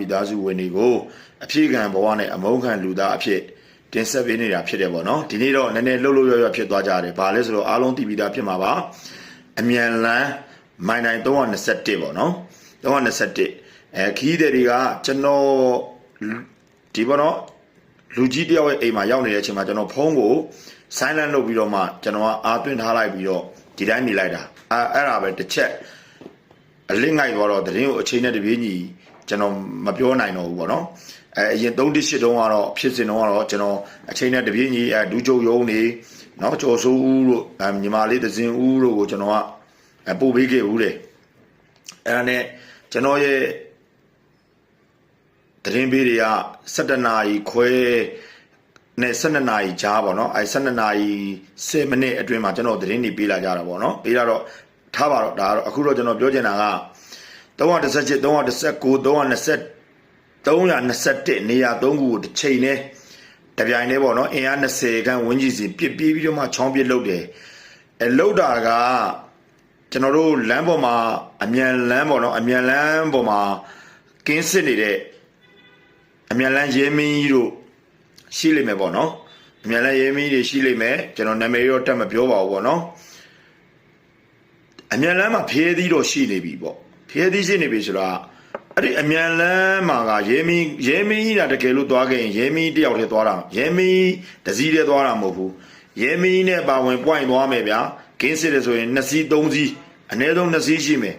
မိသားစုဝင်တွေကိုအဖြေခံဘဝနဲ့အမုန်းခံလူသားအဖြစ်တင်ဆက်ပေးနေတာဖြစ်တယ်ပေါ့နော်ဒီနေ့တော့နည်းနည်းလှုပ်လှုပ်ရွရွဖြစ်သွားကြတယ်ဘာလဲဆိုတော့အားလုံးသိပြီးသားဖြစ်မှာပါအမြန်လန်းမိုင်တိုင်း321ပေါ့နော်321အဲခီးတဲ့တွေကကျွန်တော်ဒီပေါ့နော်လူကြီးတယောက်ရဲ့အိမ်မှာရောက်နေတဲ့အချိန်မှာကျွန်တော်ဖုန်းကို silent လုပ်ပြီးတော့မှကျွန်တော်ကအာသွင်းထားလိုက်ပြီးတော့ဒီတိုင်းနေလိုက်တာအဲအဲ့ဒါပဲတစ်ချက်အလစ်ငိုက်သွားတော့တရင်ကိုအချိန်နဲ့တပြေးညီ ကျွန်တော်မပြောနိုင်တော့ဘူးပေါ့နော်အဲအရင်3တစ်8တုန်းကတော့ဖြစ်စဉ်တုန်းကတော့ကျွန်တော်အချိန်နဲ့တပြေးညီအဲဒူးကျုပ်ယုံနေနော်ကျော်စိုးဦးတို့အဲညီမလေးသဇင်ဦးတို့ကိုကျွန်တော်ကပို့ပေးခဲ့ဦးတယ်အဲ့ဒါနဲ့ကျွန်တော်ရဲ့တရင်ပေးတွေက17နာရီခွဲနဲ့12နာရီကြားပေါ့နော်အဲ12နာရီ10မိနစ်အတွင်းမှာကျွန်တော်သတင်းတွေပေးလာကြတာပေါ့နော်ပေးလာတော့ထားပါတော့ဒါကတော့အခုတော့ကျွန်တော်ပြောချင်တာက 317 319 320 321နေရာ3ခုကိုတစ်ချိန်နဲ့တပြိုင်တည်းပေါ့နော်အင်အား20ခန်းဝန်းကျင်စီပြစ်ပြေးပြီးတော့မှချောင်းပြစ်လုတ်တယ်အဲလုတ်တာကကျွန်တော်တို့လမ်းပေါ်မှာအမြန်လမ်းပေါ့နော်အမြန်လမ်းပေါ်မှာကင်းစစ်နေတဲ့အမြန်လမ်းရဲမင်းကြီးတို့ရှိလိမ့်မယ်ပေါ့နော်အမြန်လမ်းရဲမင်းကြီးတွေရှိလိမ့်မယ်ကျွန်တော်နာမည်တော့တက်မပြောပါဘူးပေါ့နော်အမြန်လမ်းမှာဖျဲသီးတော့ရှိနေပြီပေါ့ ဖျဲသီးရှိနေပြီဆိုတာအဲ့ဒီအမြန်လမ်းမှာကရဲမင်းရဲမင်းကြီးတာတကယ်လို့သွားခဲ့ရင်ရဲမင်းတယောက်တည်းသွားတာရဲမင်းတစည်းတည်းသွားတာမဟုတ်ဘူးရဲမင်းနဲ့ပါဝင် point သွားမယ်ဗျာကင်းစစ်တယ်ဆိုရင်2စီး3စီးအနည်းဆုံး2စီးရှိမယ်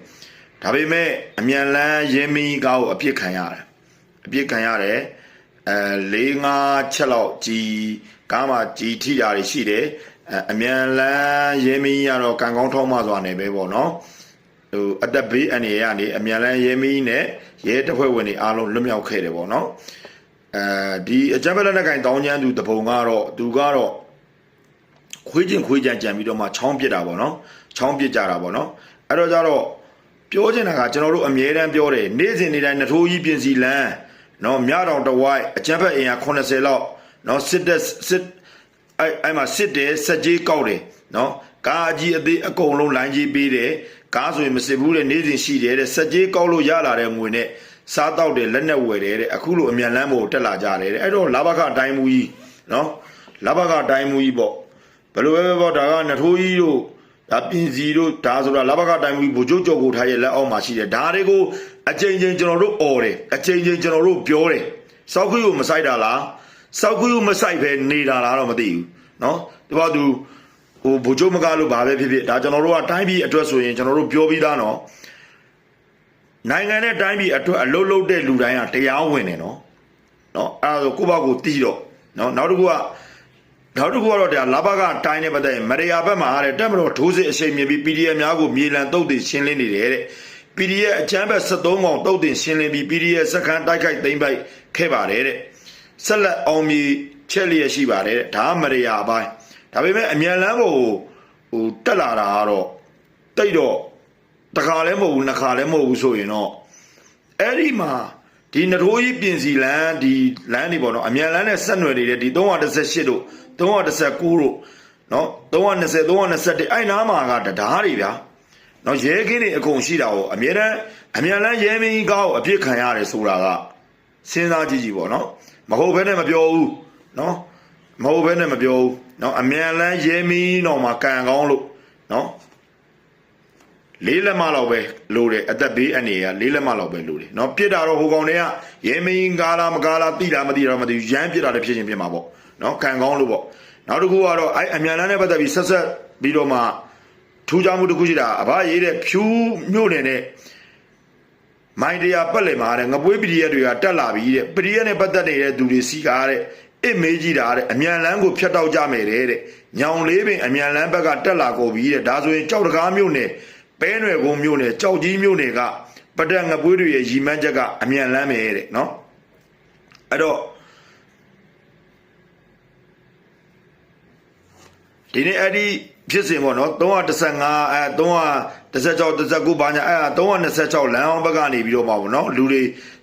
ဒါပေမဲ့အမြန်လမ်းရဲမင်းကားကိုအပြစ်ခံရတယ်အပြစ်ခံရတယ်အဲ၄၅ချက်လောက်ကြီးကားမှာကြီးထိတာတွေရှိတယ်အဲအမြန်လမ်းရဲမင်းကတော့ကံကောင်းထောက်မှစွာနေပဲပေါ့နော် ဟိုအတက်ဘေးအနေရကနေအမြန်လန်းရဲမီးနဲ့ရဲတပ်ဖွဲ့ဝင်တွေအားလုံးလွတ်မြောက်ခဲ့တယ်ပေါ့နော်အဲဒီအကြမ်းဖက်လက်နက်ကင်တောင်းကျမ်းသူတပုံကတော့သူကတော့ခွေးချင်းခွေးကြံကြံပြီးတော့မှချောင်းပစ်တာပေါ့နော်ချောင်းပစ်ကြတာပေါ့နော်အဲ့တော့ကြတော့ပြောချင်တာကကျွန်တော်တို့အမြဲတမ်းပြောတယ်နေ့စဉ်နေ့တိုင်းနထိုးကြီးပြင်စီလန်းနော်မြတောင်တဝိုက်အကြမ်းဖက်အင်အား80လောက်နော်စစ်တက်စစ်အဲ့အဲ့မှာစစ်တယ်စက်ကြီးကောက်တယ်နော်ကားကြီးအသေးအကုန်လုံးလိုင်းကြီးပေးတယ် ကားဆိုရင်မစစ်ဘူးတဲ့နေ့စဉ်ရှိတယ်တဲ့စက်ကြီးကောက်လို့ရလာတဲ့ငွေနဲ့စားတော့တယ်လက်နဲ့ဝယ်တယ်တဲ့အခုလိုအမြန်လမ်းပေါ်တက်လာကြတယ်တဲ့အဲ့တော့လာဘကအတိုင်းမူကြီးနော်လာဘကအတိုင်းမူကြီးပေါ့ဘယ်လိုပဲပေါ့ဒါကနထိုးကြီးတို့ဒါပြင်စီတို့ဒါဆိုတာလာဘကအတိုင်းမူကြီးဘူကျုပ်ကြော်ကိုထားရဲ့လက်အောက်မှာရှိတယ်ဒါတွေကိုအချိန်ချင်းကျွန်တော်တို့អော်တယ်အချိန်ချင်းကျွန်တော်တို့ပြောတယ်စောက်ခွေးကိုမဆိုင်တာလားစောက်ခွေးကိုမဆိုင်ပဲနေတာလားတော့မသိဘူးနော်ဒီပေါ့သူ ဟိုဘူကျုပ်မကားလို့ဘာပဲဖြစ်ဖြစ်ဒါကျွန်တော်တို့ကတိုင်းပြည်အတွက်ဆိုရင်ကျွန်တော်တို့ပြောပြီးသားနော်နိုင်ငံနဲ့တိုင်းပြည်အတွက်အလုတ်လုတ်တဲ့လူတိုင်းကတရားဝင်တယ်နော်နော်အဲ့ဒါဆိုကိုယ့်ဘက်ကိုတီးတော့နော်နောက်တစ်ခုကနောက်တစ်ခုကတော့ဒါလာဘကတိုင်းနဲ့ပတ်သက်ရင်မရယာဘက်မှာတဲ့တက်မတော်ဒိုးစစ်အရှိန်မြင်ပြီး PDF များကိုမြေလံတုတ်တင်ရှင်းလင်းနေတယ်တဲ့ PDF အချမ်းဘက်73កောင်တုတ်တင်ရှင်းလင်းပြီး PDF စက္ကန့်တိုက်ခိုက်သိမ်းပိုက်ခဲ့ပါတယ်တဲ့ဆက်လက်အောင်မြင်ချက်လျက်ရှိပါတယ်တဲ့ဒါမရယာအပိုင်း ဒါပေမဲ့အမြန်လန်းကိုဟိုတက်လာတာကတော့တိတ်တော့တခါလည်းမဟုတ်ဘူးနှစ်ခါလည်းမဟုတ်ဘူးဆိုရင်တော့အဲ့ဒီမှာဒီနထိုးကြီးပြင်စီလန်းဒီလန်းနေပေါ့နော်အမြန်လန်းနဲ့ဆက်နွယ်နေတဲ့ဒီ318တို့319တို့နော်320 321အဲ့နားမှာကတရားတွေဗျာနော်ရဲကင်းတွေအကုန်ရှိတာကိုအမြဲတမ်းအမြန်လန်းရဲမင်းကောက်အပြစ်ခံရတယ်ဆိုတာကစဉ်းစားကြည့်ကြည့်ပေါ့နော်မဟုတ်ဘဲနဲ့မပြောဘူးနော်မဟုတ်ဘဲနဲ့မပြောဘူး နော်အမြန်လန်းရဲမီးတော်မှာကန်ကောင်းလို့နော်လေးလက်မလောက်ပဲလိုတယ်အသက်ဘေးအနေရလေးလက်မလောက်ပဲလိုတယ်နော်ပြစ်တာတော့ဟိုကောင်တွေကရဲမင်းကားလားမကားလားတိတာမတိတာမသိဘူးရမ်းပြစ်တာလည်းဖြစ်ချင်းဖြစ်မှာပေါ့နော်ခံကောင်းလို့ပေါ့နောက်တစ်ခုကတော့အဲအမြန်လန်းနဲ့ပတ်သက်ပြီးဆက်ဆက်ပြီးတော့မှထူးခြားမှုတစ်ခုရှိတာအဘရေးတဲ့ဖြူးမြို့နယ်နဲ့မိုင်းတရာပတ်လည်မှာတဲ့ငပွေးပရိယတ်တွေကတက်လာပြီးတဲ့ပရိယတ်နဲ့ပတ်သက်နေတဲ့သူတွေစီကားတဲ့ အစ်မေးကြည့်တာတဲ့အမြန်လန်းကိုဖျက်တောက်ကြမယ်တဲ့ညောင်လေးပင်အမြန်လန်းဘက်ကတက်လာကုန်ပြီတဲ့ဒါဆိုရင်ကြောက်တကားမြို့နယ်ပဲနွယ်ကုန်းမြို့နယ်ကြောက်ကြီးမြို့နယ်ကပဒတ်ငပွေးတွေရဲ့ရီမန်းချက်ကအမြန်လန်းမယ်တဲ့နော်အဲ့တော့ဒီနေ့အဲ့ဒီဖြစ်စဉ်ပေါ့နော်315အဲ316 19ဘာညာအဲ326လမ်းအောင်ဘက်ကနေပြီးတော့ပါပေါ့နော်လူတွေ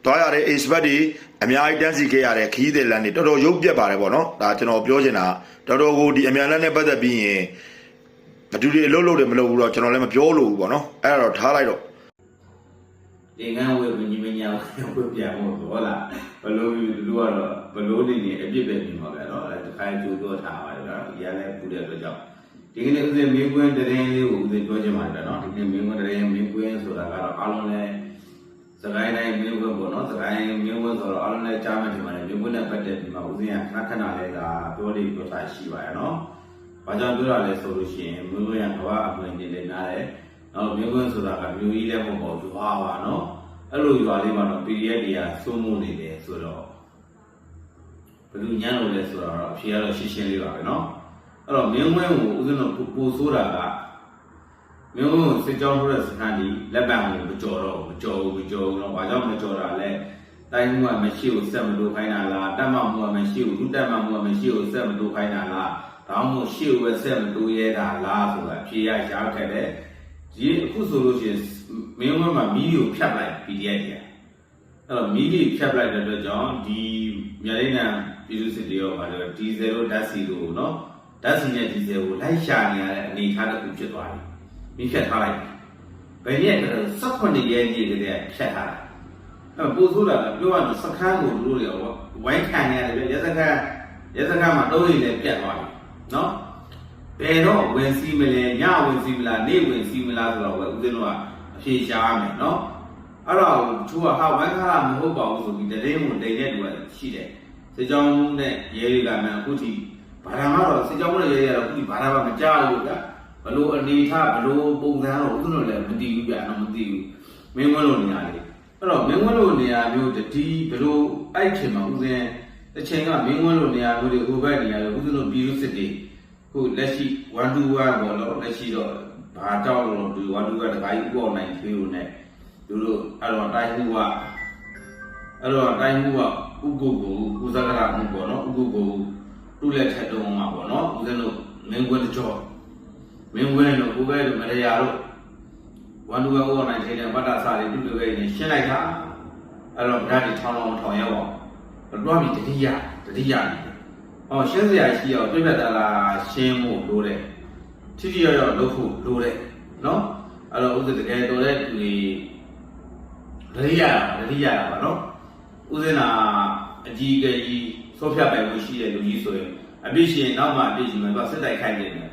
သွားရတဲ့ expert တွေအများကြီးတန်းစီခဲ့ရတဲ့ခရီးသည်လမ်းတွေတော်တော်ရုပ်ပြက်ပါတယ်ပေါ့နော်ဒါကျွန်တော်ပြောချင်တာတော်တော်ကိုဒီအမြန်လမ်းနဲ့ပတ်သက်ပြီးရင်ဘသူတွေအလုပ်လုပ်တယ်မလုပ်ဘူးတော့ကျွန်တော်လည်းမပြောလို့ဘူးပေါ့နော်အဲ့ဒါတော့ထားလိုက်တော့သင်္ကန်းဝယ်မညီမညာဝယ်ပြန်ဖို့ဟုတ်လားဘလို့ဒီလူကတော့ဘလို့နေနေအပြစ်ပဲနေမှာပဲတော့အဲ့ဒါခိုင်းကြိုးတော့ထားပါတယ်တော့ဒီရလဲပူတဲ့အတွက်ကြောင့်ဒီကနေ့ဦးဇင်းမင်းကွင်းတရင်လေးကိုဦးဇင်းပြောချင်ပါတယ်နော်ဒီကနေ့မင်းကွင်းတရင်မင်းကွင်းဆိုတာကတော့အားလုံးလည်း စကိုင်းတိုင်းမြို့ဘက်ပေါ့နော်စကိုင်းမြို့ဘက်ဆိုတော့အားလုံးလည်းကြားမှတ်ဒီမှာလည်းမြို့ဘက်နဲ့ပတ်သက်ပြီးမှဦးဇင်းကခဏခဏလေးဒါပြောလေးပြောတာရှိပါရဲ့နော်။ဘာကြောင့်ပြောတာလဲဆိုလို့ရှိရင်မြို့ဘက်ကကဘာအပွင့်နေလဲနားတယ်။နောက်မြို့ဘက်ဆိုတာကမြို့ကြီးလည်းမဟုတ်ဘူးရွာပါနော်။အဲ့လိုရွာလေးမှာတော့ PDF တွေကစိုးမိုးနေတယ်ဆိုတော့ဘယ်လိုညံ့လို့လဲဆိုတော့အဖြေကတော့ရှင်းရှင်းလေးပါပဲနော်။အဲ့တော့မြို့ဘက်ကိုဦးဇင်းတို့ပို့ဆိုးတာက မင်းတို့စစ်ကြောင်းထွက်တဲ့စခန်းကြီးလက်ပံကိုမကြော်တော့မကြော်ဘူးမကြော်ဘူးတော့ဘာကြောင့်မကြော်တာလဲတိုင်းမှုကမရှိကိုဆက်မလို့ခိုင်းတာလားတတ်မှမှုကမရှိကိုလူတတ်မှမှုကမရှိကိုဆက်မလို့ခိုင်းတာလားဒါမှမဟုတ်ရှေ့ကိုပဲဆက်မလို့ရဲတာလားဆိုတာဖြေရရှားခဲ့တယ်ဒီအခုဆိုလို့ရှိရင်မင်းတို့ကမီးကိုဖြတ်လိုက် PDF ကြီးအဲ့တော့မီးကြီးဖြတ်လိုက်တဲ့အတွက်ကြောင့်ဒီမြန်လေးနံပြည်သူစစ်တွေရောပါတယ်ဒီဇယ်တို့ဓာတ်စီတို့နော်ဓာတ်စီနဲ့ဒီဇယ်ကိုလိုက်ရှာနေရတဲ့အနေအထားတစ်ခုဖြစ်သွားတယ် မိဖြတ်ထားလိုက်ဘယ်ရက်18ရက်နေ့ကလေးကဖြတ်ထားတာအဲ့ပို့ဆိုတာပြောရရင်စခန်းကိုတို့တွေရောဝိုင်းခံရတယ်ပြရက်စခန်းရက်စခန်းမှာတုံးတွေလည်းပြတ်သွားပြီနော်ဘယ်တော့ဝင်စီမလဲညဝင်စီမလားနေ့ဝင်စီမလားဆိုတော့ပဲဦးဇင်းတို့ကအဖြေရှားမယ်နော်အဲ့တော့သူကဟာဝိုင်းခါမဟုတ်ပါဘူးဆိုပြီးတရင်ကိုတိတ်တဲ့လူကရှိတယ်စစ်ကြောင်းနဲ့ရဲတွေကမှအခုထိဘာသာမတော့စစ်ကြောင်းနဲ့ရဲတွေကအခုထိဘာသာမကြားဘူးကွာ လို့အနေထားဘလို့ပုံစံတော့ဦးဇင်းတို့လည်းမသိဘူးပြတော့မသိဘူးမင်းဝဲလို့နေရာလေးအဲ့တော့မင်းဝဲလို့နေရာမျိုးတတိဘလို့အဲ့ချိန်မှာဦးဇင်းတစ်ချိန်ကမင်းဝဲလို့နေရာမျိုးတွေဟိုဘက်နေရာတွေဦးဇင်းတို့ပြည်သူစစ်တွေခုလက်ရှိ1 2 1ပေါ့လို့လက်ရှိတော့ဘာတောက်လို့ဒီ1 2 1တခါကြီးဥပအောင်နိုင်သေးလို့ ਨੇ သူတို့အဲ့တော့တိုင်းမှုကအဲ့တော့တိုင်းမှုကဥကုကိုဥဇဂရမှုပေါ့နော်ဥကုကိုတူလက်ထက်တုံးမှာပေါ့နော်ဦးဇင်းတို့မင်းကွန်းတကြော မင်းကွန်းတို့ကိုပဲမရရတို့ဝန်တူကဟောနိုင်တဲ့ဗတ္တစာတွေတူတူပဲနေရှင်းလိုက်တာအဲ့တော့ဗဒတိထောင်းထောင်းထောင်ရောက်အောင်တော့ပြီတတိယတတိယနေဟောရှင်းစရာရှိအောင်ပြည့်ပြတ်တာလားရှင်းဖို့လိုတယ်ထိထိရောက်ရောက်လုပ်ဖို့လိုတယ်နော်အဲ့တော့ဥစ္စာတကယ်တော်တဲ့သူတွေတတိယတတိယပါနော်ဦးဇင်းနာအကြီးအကဲကြီးဆော့ဖြတ်ပိုင်ဝင်ရှိတဲ့လူကြီးဆိုရင်အပြစ်ရှင်နောက်မှအပြစ်ရှင်မှတော့စစ်တိုက်ခိုက်နေတယ်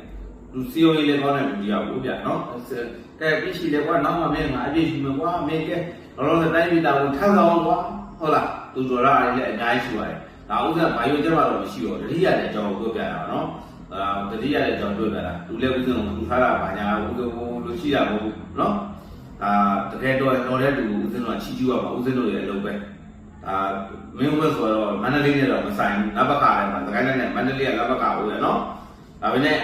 လူစီယိုရေးလည်းကောင်းတဲ့လူကြီးအောင်ဗျာနော်ကဲအပြစ်ရှင်လည်းကွာနောက်မှမင်းငါအပြစ်ရှင်မှကွာမင်းကဲလောလောဆယ်တိုင်းပြည်တာကိုထမ်းဆောင်ကွာဟုတ်လားသူတို့ရအားလည်းအများကြီးရှိပါတယ်ဒါဥစ္စာဘာယုံကြမှာတော့မရှိတော့တတိယလည်းအကြောင်းကိုပြောပြတာပါနော်အာတတိယလည်းအကြောင်းပြောပြတာလူလည်းဥစဉ်ကိုလူထားတာဘာညာဥစဉ်ကိုလူရှိတာမဟုတ်ဘူးနော်ဒါတကယ်တော့တော်တဲ့လူကိုဦးဇင်းတို့ကချီးကျူးရမှာဦးဇင်းတို့ရဲ့အလုပ်ပဲဒါမင်းဝတ်ဆိုတော့မန္တလေးနဲ့တော့မဆိုင်ဘူးနဘကလည်းမှာသခိုင်းနဲ့မန္တလေးကနဘကဦးရနော်ဒါပေမဲ့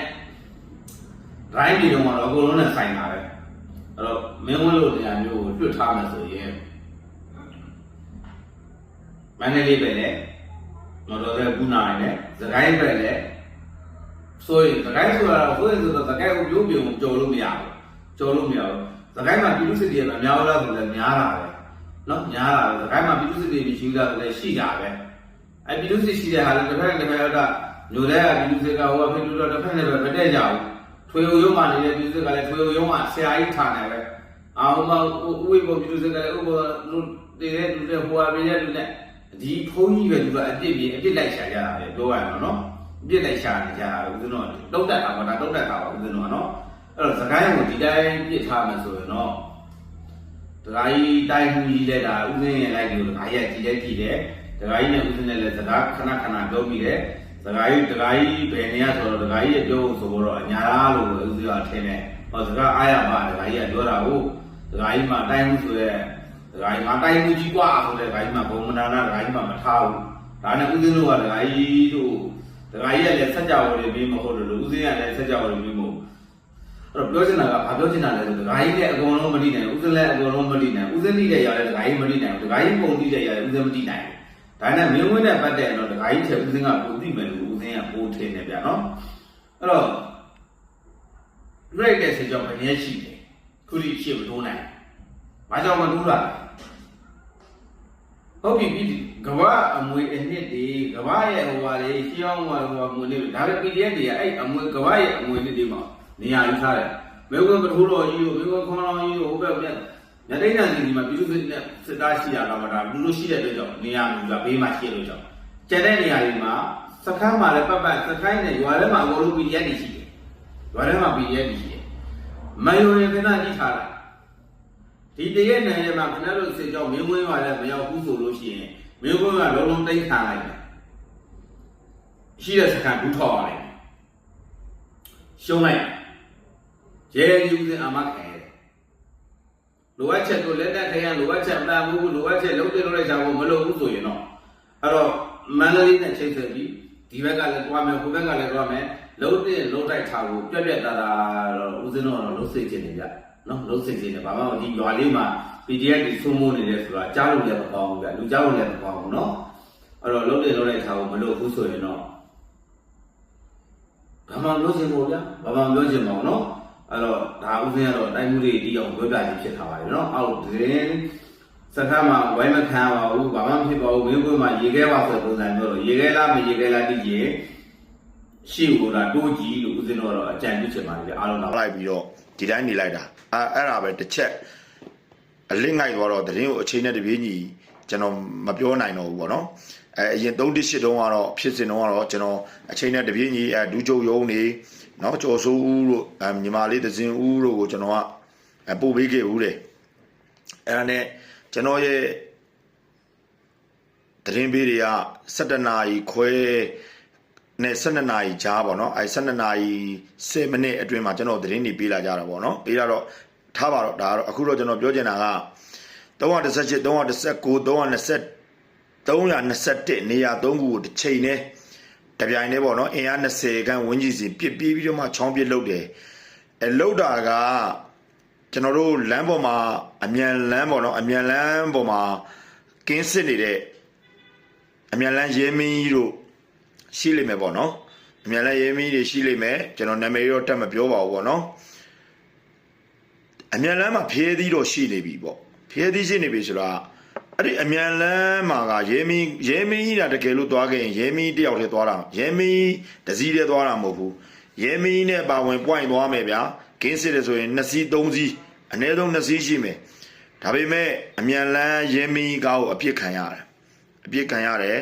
drive တွေတော့မှတော့အကုန်လုံးနဲ့ဆိုင်ပါပဲအဲ့တော့မင်းဝင်းလို့တရားမျိုးကိုတွတ်ထားမယ်ဆိုရင်မန္တလေးပဲလေတော်တော်လေးကုနာရယ်လေသခိုင်းပဲလေဆိုရင်သခိုင်းဆိုတာဆိုရင်ဆိုတော့သခိုင်းကိုမျိုးပြုံကြော်လို့မရဘူးကြော်လို့မရဘူးသခိုင်းမှာပြည်သူစစ်တွေကများလားဆိုလည်းများတာပဲနော်များတာပဲသခိုင်းမှာပြည်သူစစ်တွေမရှိလားဆိုလည်းရှိတာပဲအဲပြည်သူစစ်ရှိတဲ့ဟာလည်းတစ်ဖက်နဲ့တစ်ဖက်ကညိုတဲ့ပြည်သူစစ်ကဟိုကဖိလူတော့တစ်ဖက်နဲ့ပဲမတည့်ကြဘူး ထွေဦးရုံးမှာနေတဲ့ပြည်သူစစ်ကလည်းထွေဦးရုံးမှာဆရာကြီးထားနေပဲအာဟိုမှာဥဝိဘောပြည်သူစစ်ကလည်းဥပလူတည်တဲ့လူတွေဟိုအပြည့်တဲ့လူနဲ့ဒီဖုန်းကြီးပဲသူကအပြစ်ပြီးအပြစ်လိုက်ရှာကြတာပဲပြောရအောင်နော်အပြစ်လိုက်ရှာနေကြတာဦးဇင်းတို့တုတ်တက်တာပါဒါတုတ်တက်တာပါဦးဇင်းတို့ကနော်အဲ့တော့သခိုင်းကိုဒီတိုင်းပြစ်ထားမှဆိုရင်တော့ဒကာကြီးတိုင်းမှုကြီးလက်တာဥစဉ်ရဲ့လိုက်ကိုဒကာကြီးကကြည်တဲ့ကြည်တယ်ဒကာကြီးနဲ့ဥစဉ်နဲ့လည်းစကားခဏခဏပြောပြီးတယ် ဒကာကြီးဒကာကြီးဘယ်နေရဆိုတော့ဒကာကြီးရဲ့ပြောဖို့ဆိုတော့အညာလားလို့ဥစဉ်ကထင်တယ်ဟောစကားအားရပါဒကာကြီးကပြောတာဟုတ်ဒကာကြီးမှတိုင်းမှုဆိုရဲဒကာကြီးမှတိုင်းမှုကြီးกว่าဆိုတဲ့ဒကာကြီးမှဘုံမနာနာဒကာကြီးမှမထားဘူးဒါနဲ့ဥစဉ်တို့ကဒကာကြီးတို့ဒကာကြီးကလည်းစัจ java တွေပြီးမဟုတ်လို့ဥစဉ်ကလည်းစัจ java တွေပြီးမဟုတ် အဲ့တော့ပြောချင်တာကဘာပြောချင်တာလဲဆိုဒကာကြီးလည်းအကုန်လုံးမတိနိုင်ဘူးဥစဉ်လည်းအကုန်လုံးမတိနိုင်ဘူးဥစဉ်တိတဲ့ရတယ်ဒကာကြီးမတိနိုင်ဘူးဒကာကြီးပုံတိတဲ့ရတယ်ဥစဉ်မတိနိုင်ဘူး ဒါနဲ့မင်းဝင်းနဲ့ပတ်သက်တော့ဒကာကြီးချက်ဥစဉ်ကပုံတိမယ်လို့ဥစဉ်ကပိုးထင်းနေဗျာနော်အဲ့တော့ rate တဲ့ဆေကြောင့်ဘယ်နည်းရှိတယ်ခုလိရှေ့မတိုးနိုင်ဘာကြောင့်မတိုးတာဟုတ်ပြီပြီကဘာအမွေအနှစ်တွေကဘာရဲ့ဟိုဟာလေးရှင်းအောင်ဟိုဟာမွေလေးဒါပဲ PDF တွေကအဲ့အမွေကဘာရဲ့အမွေနှစ်တွေမှာနေရာယူထားတယ်မေကွန်းပထိုးတော်ကြီးတို့မေကွန်းခေါင်းတော်ကြီးတို့ဟိုဘက်မြတ် ရတိတ်တန်စီမှာပြည်သူစစ်နဲ့စစ်သားရှိရတော့မှဒါလူလူရှိတဲ့အတွက်ကြောင့်နေရာမျိုးကဘေးမှာရှိလို့ကြောင့်ကျန်တဲ့နေရာတွေမှာစခန်းမှာလည်းပတ်ပတ်စခန်းနဲ့ရွာထဲမှာအကုန်လုံး PDF တွေရှိတယ်ရွာထဲမှာ PDF တွေရှိတယ်မယုံရင်ခဏကြည့်ထားလိုက်ဒီတရက်နယ်ထဲမှာခဏလို့စစ်ကြောင်းမင်းဝင်းရွာလည်းမရောက်ဘူးဆိုလို့ရှိရင်မင်းဝင်းကလုံးလုံးတိတ်ခံလိုက်တယ်ရှိတဲ့စခန်းဘူးထောက်ရတယ်ရှုံးလိုက်ရဲယူစဉ်အမခံရတယ် လိုအပ်ချက်ကိုလက်တက်ခရမ်းလိုအပ်ချက်အတားမှုလိုအပ်ချက်လုံးတင်လို့လိုက်ကြဖို့မလိုဘူးဆိုရင်တော့အဲ့တော့မန္တလေးနဲ့ချိန်ဆက်ပြီးဒီဘက်ကလည်းတွားမယ်ဟိုဘက်ကလည်းတွားမယ်လုံးတင်လုံးတိုက်ထားဖို့ပြက်ပြက်သားသားတော့ဦးစင်းတော့လုံးစိတ်ချင်နေကြနော်လုံးစိတ်ချင်နေဘာမှမဒီရွာလေးမှာ PDF တွေသုံးမိုးနေတယ်ဆိုတာကြားလို့လည်းမကောင်းဘူးဗျလူကြားလို့လည်းမကောင်းဘူးနော်အဲ့တော့လုံးတင်လုံးတိုက်ထားဖို့မလိုဘူးဆိုရင်တော့ဘာမှမပြောချင်ဘူးဗျဘာမှမပြောချင်ပါဘူးနော် အဲ့တော့ဒါဥစဉ်ကတော့တိုင်းမှုတွေတီးအောင်ပြောပြခြင်းဖြစ်ထားပါတယ်နော်အောက်သတင်းစကားမှာဝိုင်းမခံပါဘူးဘာမှမဖြစ်ပါဘူးမင်းကွန်းမှာရေခဲပါဆိုပုံစံမျိုးတော့ရေခဲလားမရေခဲလားတိကျရှေ့ကိုလာတိုးကြည့်လို့ဥစဉ်တော့အကြံပြုချင်ပါတယ်အားလုံးလာတော့လိုက်ပြီးတော့ဒီတိုင်းနေလိုက်တာအဲအဲ့ဒါပဲတစ်ချက်အလစ်ငိုက်သွားတော့သတင်းကိုအချိန်နဲ့တပြေးညီကျွန်တော်မပြောနိုင်တော့ဘူးပေါ့နော်အဲအရင်3တစ်ရှစ်တုန်းကတော့ဖြစ်စဉ်တုန်းကတော့ကျွန်တော်အချိန်နဲ့တပြေးညီအဲဒူးကျုပ်ယုံနေ နော်ကျော်စိုးဦးတို့အဲညီမလေးသဇင်ဦးတို့ကိုကျွန်တော်ကအပို့ပေးခဲ့ဦးတယ်အဲ့ဒါနဲ့ကျွန်တော်ရဲ့သတင်းပေးတွေက7နာရီခွဲနဲ့12နာရီကြားပေါ့နော်အဲ12နာရီ10မိနစ်အတွင်းမှာကျွန်တော်သတင်းတွေပေးလာကြတာပေါ့နော်ပေးလာတော့ထားပါတော့ဒါကတော့အခုတော့ကျွန်တော်ပြောချင်တာက318 319 320 321နေရာ3ခုကိုတစ်ချိန်နဲ့ တပြိုင်တည်းပေါ့နော်အင်အား20ခန်းဝန်းကျင်စီပြစ်ပြေးပြီးတော့မှချောင်းပြစ်လုတ်တယ်အဲလုတ်တာကကျွန်တော်တို့လမ်းပေါ်မှာအမြန်လမ်းပေါ့နော်အမြန်လမ်းပေါ်မှာကင်းစစ်နေတဲ့အမြန်လမ်းရဲမင်းကြီးတို့ရှိလိမ့်မယ်ပေါ့နော်အမြန်လမ်းရဲမင်းကြီးတွေရှိလိမ့်မယ်ကျွန်တော်နာမည်တော့တက်မပြောပါဘူးပေါ့နော်အမြန်လမ်းမှာဖျဲသီးတော့ရှိနေပြီပေါ့ဖျဲသီးရှိနေပြီဆိုတာ အဲ့ဒီအမြန်လမ်းမှာကရဲမင်းရဲမင်းကြီးတာတကယ်လို့သွားခဲ့ရင်ရဲမင်းတယောက်တည်းသွားတာရဲမင်းတစည်းတည်းသွားတာမဟုတ်ဘူးရဲမင်းနဲ့ပါဝင် point သွားမယ်ဗျာကင်းစစ်တယ်ဆိုရင်2စီး3စီးအနည်းဆုံး2စီးရှိမယ်ဒါပေမဲ့အမြန်လမ်းရဲမင်းကားကိုအပြစ်ခံရတယ်အပြစ်ခံရတယ်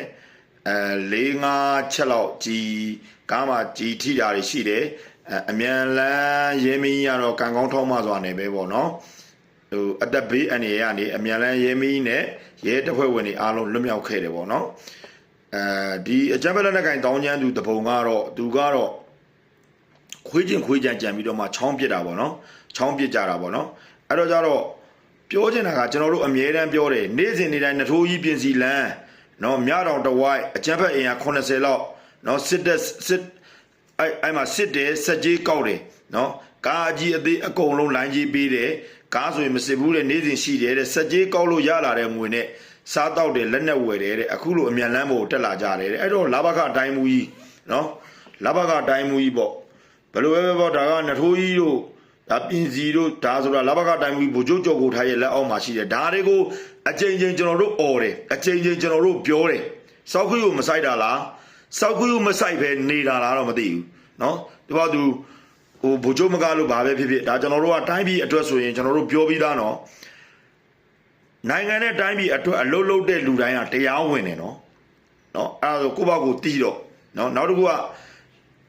အဲ၄၅ချက်လောက်ကြီးကားမှာကြီးထိတာတွေရှိတယ်အဲအမြန်လမ်းရဲမင်းကတော့ကံကောင်းထောက်မှစွာနေပဲပေါ့နော် ဟိုအသက်ဘေးအနေရကနေအမြန်လန်းရဲမီးနဲ့ရဲတပ်ဖွဲ့ဝင်တွေအားလုံးလွတ်မြောက်ခဲ့တယ်ပေါ့နော်အဲဒီအကြမ်းဖက်လက်နက်ကင်တောင်းကျမ်းသူတပုံကတော့သူကတော့ခွေးချင်းခွေးကြံကြံပြီးတော့မှချောင်းပစ်တာပေါ့နော်ချောင်းပစ်ကြတာပေါ့နော်အဲ့တော့ကြတော့ပြောချင်တာကကျွန်တော်တို့အမြဲတမ်းပြောတယ်နေ့စဉ်နေ့တိုင်းနထိုးကြီးပြင်စီလန်းနော်မြတောင်တဝိုက်အကြမ်းဖက်အင်အား80လောက်နော်စစ်တက်စစ်အဲ့အဲ့မှာစစ်တယ်စက်ကြီးကောက်တယ်နော်ကားကြီးအသေးအကုန်လုံးလိုင်းကြီးပေးတယ် ကားဆိုရင်မစစ်ဘူးတဲ့နေ့စဉ်ရှိတယ်တဲ့စက်ကြီးကောက်လို့ရလာတဲ့ငွေနဲ့စားတော့တယ်လက်နဲ့ဝယ်တယ်တဲ့အခုလိုအမြန်လမ်းပေါ်တက်လာကြတယ်တဲ့အဲ့တော့လာဘကအတိုင်းမူကြီးနော်လာဘကအတိုင်းမူကြီးပေါ့ဘယ်လိုပဲပေါ့ဒါကနထိုးကြီးတို့ဒါပြင်စီတို့ဒါဆိုတာလာဘကအတိုင်းမူကြီးဘူကျုပ်ကြော်ကိုထားရဲ့လက်အောက်မှာရှိတယ်ဒါတွေကိုအကြိမ်ကြိမ်ကျွန်တော်တို့អော်တယ်အကြိမ်ကြိမ်ကျွန်တော်တို့ပြောတယ်စောက်ခွေးကိုမဆိုင်တာလားစောက်ခွေးကိုမဆိုင်ပဲနေတာလားတော့မသိဘူးနော်ဒီဘောသူ ဟိုဘူကျုပ်မကားလို့ဘာပဲဖြစ်ဖြစ်ဒါကျွန်တော်တို့ကတိုင်းပြည်အတွက်ဆိုရင်ကျွန်တော်တို့ပြောပြီးသားနော်နိုင်ငံနဲ့တိုင်းပြည်အတွက်အလုံးလုံးတဲ့လူတိုင်းကတရားဝင်တယ်နော်နော်အဲ့ဒါဆိုကိုယ့်ဘက်ကိုတီးတော့နော်နောက်တစ်ခုက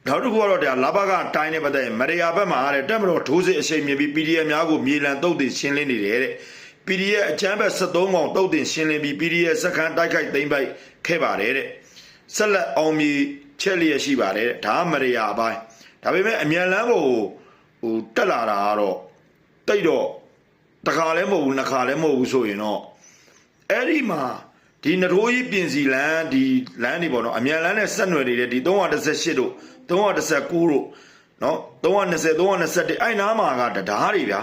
နောက်တစ်ခုကတော့ဒါလာဘကတိုင်းနဲ့ပတ်သက်ရင်မရယာဘက်မှာတဲ့တက်မတော်ဒိုးစစ်အရှိန်မြင်ပြီး PDF များကိုမြေလံတုတ်တင်ရှင်းလင်းနေတယ်တဲ့ PDF အချမ်းဘက်73កောင်တုတ်တင်ရှင်းလင်းပြီး PDF စက္ကန့်တိုက်ခိုက်သိမ်းပိုက်ခဲ့ပါတယ်တဲ့ဆက်လက်အောင်မြေချက်လျက်ရှိပါတယ်တဲ့ဒါမရယာအပိုင်း ဒါပေမဲ့အမြန်လမ်းကိုဟိုတက်လာတာကတော့တိတ်တော့တခါလည်းမဟုတ်ဘူးနှစ်ခါလည်းမဟုတ်ဘူးဆိုရင်တော့အဲ့ဒီမှာဒီနထိုးကြီးပြင်စီလန်းဒီလန်းတွေပေါ့နော်အမြန်လန်းနဲ့ဆက်နွယ်နေတဲ့ဒီ318တို့319တို့နော်320 321အဲ့နားမှာကတရားတွေဗျာ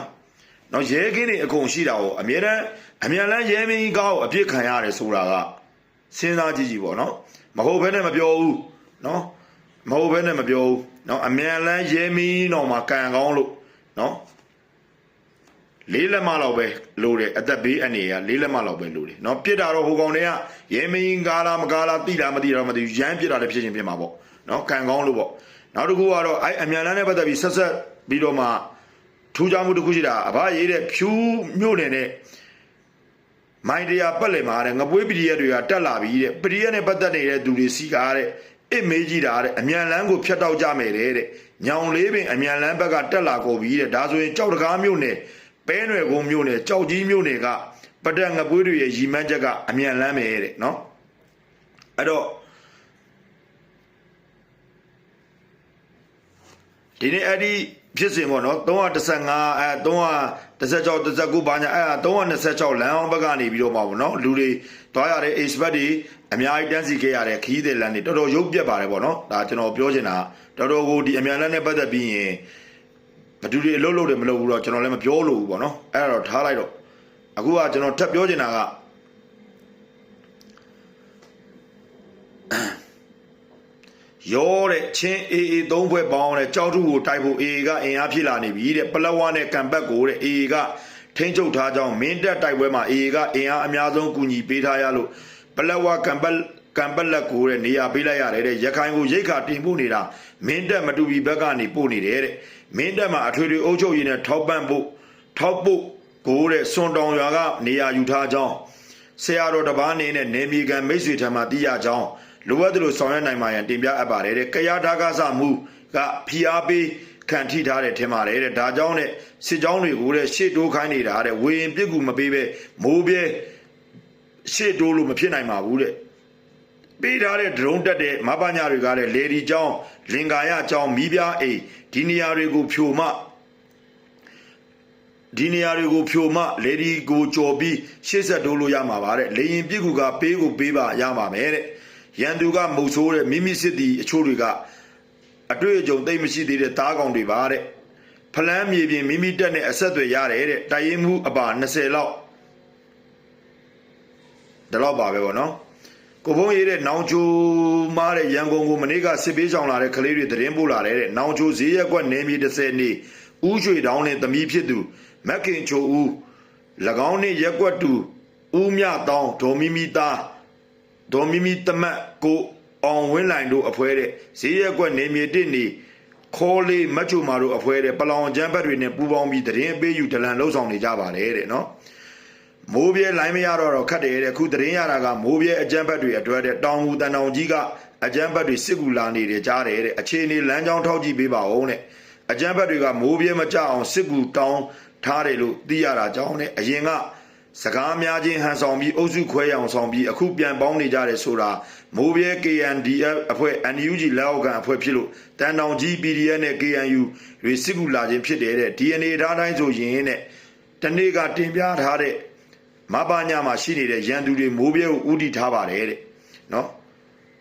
နော်ရဲကင်းတွေအကုန်ရှိတာကိုအမြဲတမ်းအမြန်လန်းရဲမင်းကားကိုအပြစ်ခံရတယ်ဆိုတာကစဉ်းစားကြည့်ကြည့်ပေါ့နော်မဟုတ်ဘဲနဲ့မပြောဘူးနော်မဟုတ်ဘဲနဲ့မပြောဘူး နော်အမြန်လန်းရဲမီးတော်မှာကံကောင်းလို့နော်လေးလက်မလောက်ပဲလိုတယ်အသက်ဘေးအနေရလေးလက်မလောက်ပဲလိုတယ်နော်ပြစ်တာတော့ဟိုကောင်တွေကရဲမင်းကားလားမကားလားတိလားမတိလားမသိဘူးရမ်းပြစ်တာလည်းဖြစ်ချင်းဖြစ်မှာပေါ့နော်ကံကောင်းလို့ပေါ့နောက်တစ်ခုကတော့အဲ့အမြန်လန်းနဲ့ပတ်သက်ပြီးဆက်ဆက်ပြီးတော့မှထူးခြားမှုတစ်ခုရှိတာအဘရေးတဲ့ဖြူးမြို့နယ်နဲ့မိုင်းတရာပတ်လည်မှာတဲ့ငပွေးပရိယတ်တွေကတက်လာပြီးတဲ့ပရိယတ်နဲ့ပတ်သက်နေတဲ့သူတွေစီကားတဲ့ အစ်မေးကြည့်တာတဲ့အမြန်လန်းကိုဖျက်တောက်ကြမယ်တဲ့တဲ့ညောင်လေးပင်အမြန်လန်းဘက်ကတက်လာကုန်ပြီတဲ့ဒါဆိုရင်ကြောက်တကားမြို့နယ်ပဲနွယ်ကုန်းမြို့နယ်ကြောက်ကြီးမြို့နယ်ကပဒက်ငပွေးတွေရဲ့ရီမန်းချက်ကအမြန်လန်းမယ်တဲ့နော်အဲ့တော့ဒီနေ့အဲ့ဒီဖြစ်စဉ်ပေါ့နော်315အဲ316 19ဘာညာအဲ326လမ်းအောင်ဘက်ကနေပြီးတော့မှာပေါ့နော်လူတွေသွားရတဲ့ expert တွေ အများကြီးတန်းစီခဲ့ရတဲ့ခီးတဲ့လမ်းတွေတော်တော်ရုပ်ပြက်ပါတယ်ပေါ့နော်ဒါကျွန်တော်ပြောချင်တာတော်တော်ကိုဒီအမြန်လမ်းနဲ့ပတ်သက်ပြီးရင်ဘယ်သူတွေအလုပ်လုပ်တယ်မလုပ်ဘူးတော့ကျွန်တော်လည်းမပြောလို့ဘူးပေါ့နော်အဲ့ဒါတော့ထားလိုက်တော့အခုကကျွန်တော်ထပ်ပြောချင်တာကရောတဲ့ချင်းအေအေသုံးဖွဲ့ပေါင်းတဲ့ကြောက်ထုကိုတိုက်ဖို့အေအေကအင်အားဖြစ်လာနေပြီတဲ့ပလက်ဝနဲ့ကံပတ်ကိုတဲ့အေအေကထိန်းချုပ်ထားကြောင်းမင်းတက်တိုက်ပွဲမှာအေအေကအင်အားအများဆုံးကူညီပေးထားရလို့ ပလက်ဝကံပတ်ကံပတ်လက်ကိုတဲ့နေရာပေးလိုက်ရတယ်တဲ့ရခိုင်ကိုရိတ်ခါတင်ပို့နေတာမင်းတက်မတူပြီဘက်ကနေပို့နေတယ်တဲ့မင်းတက်မှာအထွေထွေအုပ်ချုပ်ရေးနဲ့ထောက်ပံ့ဖို့ထောက်ဖို့ကိုတဲ့စွန်တောင်ရွာကနေရာယူထားကြောင်းဆရာတော်တပားနေနဲ့နေမီကန်မိတ်ဆွေထံမှသိရကြောင်းလိုအပ်သလိုဆောင်ရွက်နိုင်မှရန်တင်ပြအပ်ပါတယ်တဲ့။ကြရားဓာကစမှုကဖီအားပေးခံထိထားတယ်ထင်ပါတယ်တဲ့။ဒါကြောင့်နဲ့စစ်ကြောင်းတွေကိုတဲ့ရှေ့တိုးခိုင်းနေတာတဲ့ဝေရင်ပြစ်ကူမပေးပဲမိုးပြဲ ရှေ့တိုးလို့မဖြစ်နိုင်ပါဘူးတဲ့။ပေးထားတဲ့ဒရုန်းတက်တဲ့မပညာတွေကလည်းလေဒီကြောင်းလင်္ကာယကြောင်းမိပြားအိမ်ဒီနေရာတွေကိုဖြိုမှဒီနေရာတွေကိုဖြိုမှလေဒီကိုကြော်ပြီးရှေ့ဆက်တိုးလို့ရမှာပါတဲ့လေရင်ပြစ်ကူကပေးကိုပေးပါရမှာမယ်တဲ့ရန်သူကမုတ်ဆိုးတဲ့မိမိစစ်တီအချို့တွေကအတွေ့အကြုံသိမ့်မရှိသေးတဲ့သားကောင်တွေပါတဲ့ဖလန်းမြေပြင်မိမိတက်နဲ့အဆက်တွေရတယ်တဲ့တိုင်ရင်မှုအပါ20လောက် ဒါတော့ပါပဲဗောနော်ကိုဘုံရေးတဲ့နောင်ချိုမားတဲ့ရန်ကုန်ကိုမနေ့ကစစ်ပေးဆောင်လာတဲ့ကလေးတွေသတင်းပို့လာတယ်တဲ့နောင်ချိုဈေးရက်ကွက်နေမြေ30နေဦးရွှေတောင်းနဲ့သမီးဖြစ်သူမက်ခင်ချိုဦး၎င်းနှင့်ရက်ကွက်တူဦးမြတောင်းဒေါ်မီမီသားဒေါ်မီမီတမတ်ကိုအောင်ဝင်းလိုင်တို့အဖွဲတဲ့ဈေးရက်ကွက်နေမြေတစ်နေခေါ်လေးမတ်ချူမာတို့အဖွဲတဲ့ပလောင်ကျန်းဘက်တွေနဲ့ပူးပေါင်းပြီးသတင်းအပေးယူဒလန်လှုပ်ဆောင်နေကြပါတယ်တဲ့နော် မိုးပြဲလိုင်းမရတော့တော့ခတ်တယ်တဲ့ခုသတင်းရတာကမိုးပြဲအကြမ်းဖက်တွေအတွက်တဲ့တောင်ငူတန်တောင်ကြီးကအကြမ်းဖက်တွေစစ်ကူလာနေတယ်ကြားတယ်တဲ့အခြေအနေလမ်းကြောင်းထောက်ကြည့်ပေးပါဦးတဲ့အကြမ်းဖက်တွေကမိုးပြဲမကြအောင်စစ်ကူတောင်းထားတယ်လို့သိရတာကြောင့်နဲ့အရင်ကစကားများချင်းဟန်ဆောင်ပြီးအုပ်စုခွဲရအောင်ဆောင်ပြီးအခုပြန်ပေါင်းနေကြတယ်ဆိုတာမိုးပြဲ KNDF အဖွဲ့ NUG လက်အောက်ခံအဖွဲ့ဖြစ်လို့တန်တောင်ကြီး PDF နဲ့ KNU တွေစစ်ကူလာခြင်းဖြစ်တယ်တဲ့ DNA ဓာတ်တိုင်းဆိုရင်တဲ့တနေ့ကတင်ပြထားတဲ့ မပညာမှာရှိနေတဲ့ရန်သူတွေမိုးပြဲကိုဥတီထားပါတယ်တဲ့နော်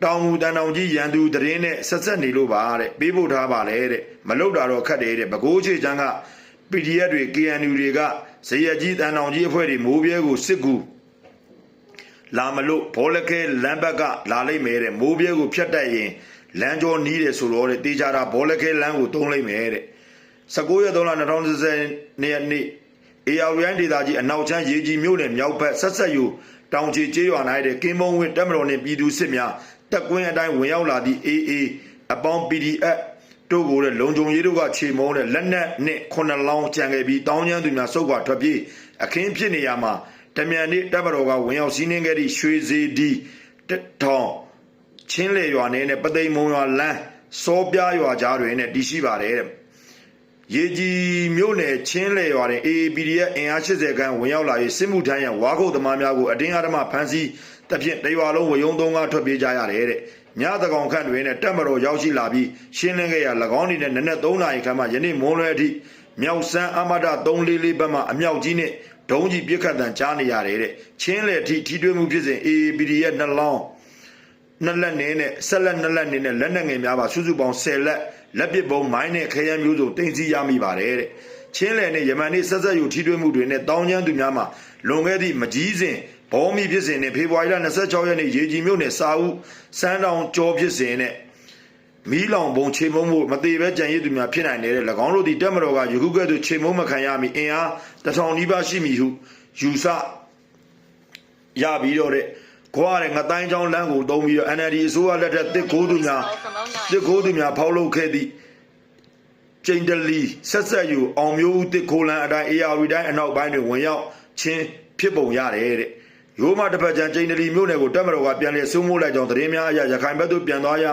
တောင်ငူတန်တောင်ကြီးရန်သူတရင်နဲ့ဆက်ဆက်နေလို့ပါတဲ့ပေးဖို့ထားပါလေတဲ့မလုတာတော့ခတ်တယ်တဲ့ဘကိုးချေချမ်းက PDF တွေ KNU တွေကဇရကြီးတန်တောင်ကြီးအဖွဲ့တွေမိုးပြဲကိုစစ်ကူလာမလို့ဘောလခဲလမ်းဘက်ကလာလိုက်မယ်တဲ့မိုးပြဲကိုဖြတ်တက်ရင်လမ်းကျော်နီးတယ်ဆိုတော့တဲ့တေချာတာဘောလခဲလမ်းကိုတုံးလိုက်မယ်တဲ့19ရက်3လ2020နေ့နေ့ အေယာဝရန်ဒေတာကြီးအနောက်ချမ်းရေကြီးမြို့နယ်မြောက်ဘက်ဆက်ဆက်ယူတောင်ချီကျေးရွာ၌တဲ့ကင်းမုံဝင်းတက်မတော်နှင့်ပြည်သူစစ်များတက်ကွင်းအတိုင်းဝင်ရောက်လာသည့် AA အပေါင်း PDF တို့ကိုတဲ့လုံခြုံရေးတို့ကခြေမုံတဲ့လက်နက်နဲ့ခုနှစ်လောင်းကြံခဲ့ပြီးတောင်းကျမ်းသူများစုပ်ခွာထွက်ပြေးအခင်းဖြစ်နေရမှာတမြန်နေ့တပ်မတော်ကဝင်ရောက်စီးနင်းခဲ့သည့်ရွှေစီဒီတက်ထောင်ချင်းလေရွာနယ်နဲ့ပသိမ်မုံရွာလမ်းစောပြားရွာကြားတွင်နဲ့တည်ရှိပါတယ်တဲ့ ရေကြီးမြို့နယ်ချင်းလေရွာတွင် AAPDF အင်အား80ခန်းဝင်ရောက်လာ၍စစ်မှုထမ်းရန်ဝါခုတ်သမားများကိုအတင်းအဓမ္မဖမ်းဆီးတပ်ဖြင့်တရွာလုံးဝယုံသုံးကားထွက်ပြေးကြရတယ်တဲ့ညသကောင်ခန့်တွင်နဲ့တပ်မတော်ရောက်ရှိလာပြီးရှင်းလင်းခဲ့ရ၎င်းနေနဲ့နနက်3နာရီခန့်မှယနေ့မွန်းလွဲအထိမြောက်စမ်းအမဒ344ဘက်မှအမြောက်ကြီးနဲ့ဒုံးကြီးပြစ်ခတ်တံကြားနေရတယ်တဲ့ချင်းလေထိထိတွေ့မှုဖြစ်စဉ် AAPDF နှလောင်းနှစ်လက်နေနဲ့ဆက်လက်နှစ်လက်နေနဲ့လက်နက်ငယ်များပါစုစုပေါင်း10လက် လက်ပစ်ပုံးမိုင်းနဲ့ခရမ်းမျိုးစုံတင်စီရမိပါတယ်တဲ့ချင်းလယ်နဲ့ယမန်နေ့ဆက်ဆက်ယူထိတွေ့မှုတွေနဲ့တောင်းကျမ်းသူများမှာလွန်ခဲ့သည့်မကြီးစဉ်ဘောမီဖြစ်စဉ်နဲ့ဖေဖော်ဝါရီလ26ရက်နေ့ရေကြီးမြို့နယ်စာဦးစမ်းတောင်ကျော်ဖြစ်စဉ်နဲ့မီးလောင်ပုံချိန်မုံမှုမသေးပဲကြံရည်သူများဖြစ်နိုင်တယ်၎င်းတို့သည်တက်မတော်ကယခုကဲ့သို့ချိန်မုံမခံရမီအင်အားတစ်ထောင်နီးပါးရှိမည်ဟုယူဆရပြီးတော့တဲ့ ခွာတဲ့ငတိုင်းချောင်းလမ်းကိုတုံးပြီးတော့ NLD အစိုးရလက်ထက်တစ်ကိုးသူများတစ်ကိုးသူများဖောက်လုပ်ခဲ့သည့်ကျိန်တလီဆက်ဆက်ယူအောင်မျိုးဦးတစ်ခိုလန်အတိုင်း ARV တိုင်းအနောက်ပိုင်းတွင်ဝင်ရောက်ချင်းဖြစ်ပုံရတယ်တဲ့ရိုးမတစ်ဖက်ကျန်ကျိန်တလီမြို့နယ်ကိုတက်မတော်ကပြန်လည်စိုးမိုးလိုက်ကြောင်းသတင်းများအရရခိုင်ဘက်သို့ပြန်သွားရ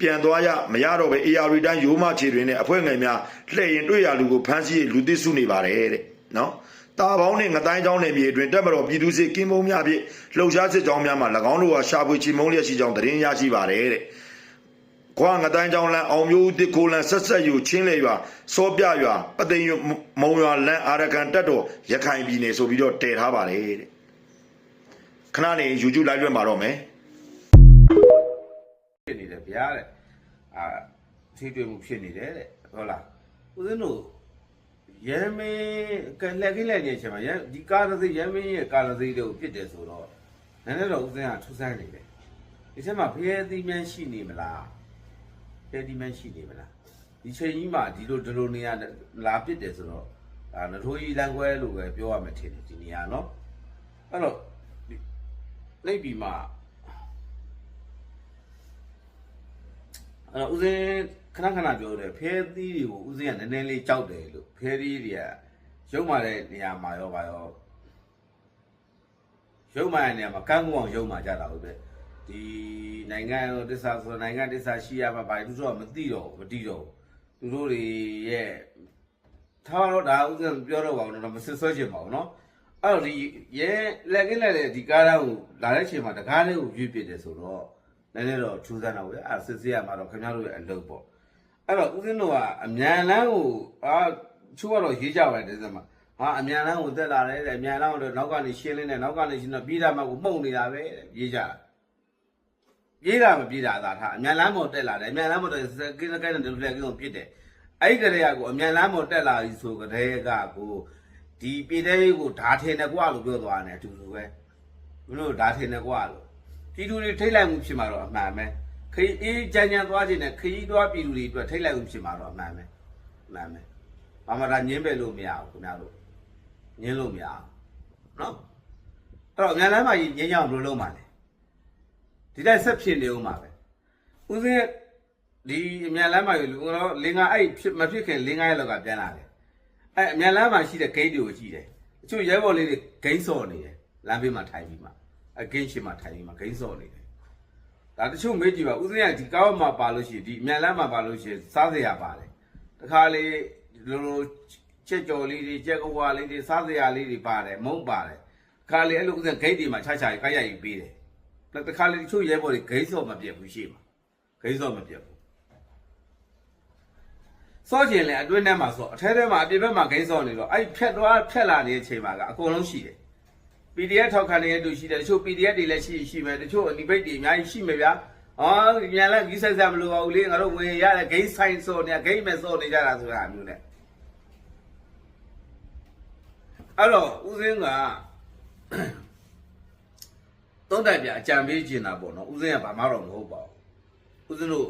ပြန်သွားရမရတော့ပဲ ARV တိုင်းရိုးမခြေတွင်နဲ့အဖွဲ့ငယ်များလှည့်ရင်တွေ့ရလူကိုဖမ်းဆီးလူသစ်စုနေပါတယ်တဲ့နော် တာပေါင်းနဲ့ငတိုင်းကျောင်းနယ်မြေအတွင်းတက်မတော်ပြည်သူစစ်ကင်းမုံများဖြင့်လှုပ်ရှားစစ်ကြောင်းများမှ၎င်းတို့ကရှာဖွေချီမုံလျက်ရှိကြောင်းသတင်းရရှိပါတယ်တဲ့ခွာငတိုင်းကြောင်းလန်အောင်မျိုးတစ်ကိုလန်ဆက်ဆက်ယူချင်းလေရွာစောပြရွာပသိမ်ရွာမုံရွာလန်အာရကန်တက်တော်ရခိုင်ပြည်နယ်ဆိုပြီးတော့တည်ထားပါတယ်တဲ့ခဏနေယူကျူလိုက်လွှင့်ပါတော့မယ်ဖြစ်နေတယ်ဗျာတဲ့အာထိတွေ့မှုဖြစ်နေတယ်တဲ့ဟုတ်လားဦးဇင်းတို့ ရမ်းမင်းကလက်ကင်းလက်နေချင်မှာရမ်းဒီကာလစိရမ်းမင်းရဲ့ကာလစိတွေကိုပြစ်တယ်ဆိုတော့နည်းနည်းတော့ဦးဇင်းကထူးဆန်းနေတယ်ဒီချက်မှာဖျဲသီးမှန်းရှိနေမလားဖျဲသီးမှန်းရှိနေမလားဒီချိန်ကြီးမှာဒီလိုဒီလိုနေရလာပြစ်တယ်ဆိုတော့ဒါနထိုးကြီးလန်ခွဲလို့ပဲပြောရမယ်ထင်တယ်ဒီနေရာနော်အဲ့တော့ဒီလိုက်ပြီးမှအဲ့တော့ဦးစင်း ခဏခဏပြောတယ်ဖဲသီးတွေကိုဦးစင်းကနည်းနည်းလေးကြောက်တယ်လို့ဖဲသီးတွေကရုပ်မာတဲ့နေရာမှာရောပါရောရုပ်မာတဲ့နေရာမှာကန်းကုန်းအောင်ရုပ်မာကြတာဟုတ်ပဲဒီနိုင်ငံတစ္ဆာဆိုနိုင်ငံတစ္ဆာရှိရမှာပါသူတို့ကမသိတော့ဘူးမတိတော့ဘူးသူတို့တွေရဲ့ထားတော့ဒါဦးစင်းပြောတော့ပါဘူးတော့မစစ်ဆွဲချင်ပါဘူးเนาะအဲ့တော့ဒီရဲလက်ကင်းလက်တဲ့ဒီကားတန်းကိုလာတဲ့ချိန်မှာတကားလေးကိုရွေ့ပြစ်တယ်ဆိုတော့ နည်းနည်းတော့ထူးဆန်းတော့ဗျာအဲ့စစ်စစ်ရမှာတော့ခင်ဗျားတို့ရဲ့အလုပ်ပေါ့ အဲ့တော့ဦးဇင်းတို့ကအမြန်လန်းကိုအာချိုးကတော့ရေးကြပါတယ်ဒီစမှာဟာအမြန်လန်းကိုတက်လာတယ်တဲ့အမြန်လန်းကိုတော့နောက်ကနေရှင်းလင်းတယ်နောက်ကနေရှင်းတော့ပြေးတာမှကိုမှုန်နေတာပဲတဲ့ပြေးကြတာပြေးတာမပြေးတာသာထားအမြန်လန်းပေါ်တက်လာတယ်အမြန်လန်းပေါ်တက်ကိစ္စကိစ္စတွေလည်းကိစ္စပြစ်တယ်အဲ့ဒီကလေးကကိုအမြန်လန်းပေါ်တက်လာပြီဆိုကြတဲ့ကကိုဒီပြေးတဲ့ကိုဓာထင်တယ်ကွာလို့ပြောသွားတယ်အတူတူပဲဘယ်လိုဓာထင်တယ်ကွာလို့ပြည်သူတွေထိတ်လိုက်မှုဖြစ်မှာတော့အမှန်ပဲ ခရီးအေးကြမ်းကြမ်းသွားခြင်းနဲ့ခရီးသွားပြည်သူတွေအတွက်ထိတ်လိုက်မှုဖြစ်မှာတော့အမှန်ပဲအမှန်ပဲဘာမှဒါညင်းပယ်လို့မရဘူးခင်ဗျားတို့ညင်းလို့မရဘူးနော်အဲ့တော့မြန်လမ်းမှာညင်းကြအောင်ဘယ်လိုလုပ်မှာလဲဒီတိုင်းဆက်ဖြစ်နေဦးမှာပဲဦးစင်းဒီအမြန်လမ်းမှာယူလူတော့လင်္ကာအဲ့ဖြစ်မဖြစ်ခင်လင်္ကာရဲ့လောက်ကပြန်လာတယ်အဲ့အမြန်လမ်းမှာရှိတဲ့ဂိတ်တွေကိုကြည့်တယ်အချို့ရဲဘော်လေးတွေဂိမ်းစော်နေတယ်လမ်းဘေးမှာထိုင်ပြီးမှအကင်းရှိမှထိုင်ပြီးမှဂိမ်းစော်နေတယ် ဒါတချို့မေးကြည့်ပါဦးစင်းကဒီကောက်မှာပါလို့ရှိရင်ဒီအမြန်လမ်းမှာပါလို့ရှိရင်စားစရာပါတယ်တခါလေလိုလိုချက်ကြော်လေးတွေကြက်ကဝါလေးတွေစားစရာလေးတွေပါတယ်မုံပါတယ်ခါလေအဲ့လိုဦးစင်းဂိတ်တွေမှာခြားခြားကိုက်ရိုက်ပြီးပေးတယ်နောက်တခါလေတချို့ရဲဘော်တွေဂိမ်းစော်မပြတ်ဘူးရှိမှာဂိမ်းစော်မပြတ်ဘူးစောကျင်လေအတွင်းထဲမှာစောအထဲထဲမှာအပြင်ဘက်မှာဂိမ်းစော်နေတော့အဲ့ဖြတ်သွားဖြတ်လာတဲ့အချိန်မှာကအကုန်လုံးရှိတယ် PDF ထောက်ခံနေတဲ့သူရှိတယ်တချို့ PDF တွေလည်းရှိရှိမယ်တချို့အနိဘိတ်တွေအများကြီးရှိမယ်ဗျာဟောမြန်လဲကြီးဆက်ဆက်မလို့ပါဘူးလေငါတို့ဝင်ရတဲ့ game sign စောနေ game မဲ့စောနေကြတာဆိုတာအမျိုးနဲ့အဲ့တော့ဦးစင်းကသုံးတိုက်ပြအကြံပေးကျင်တာပေါ့နော်ဦးစင်းကဘာမှတော့မဟုတ်ပါဘူးဦးစင်းတို့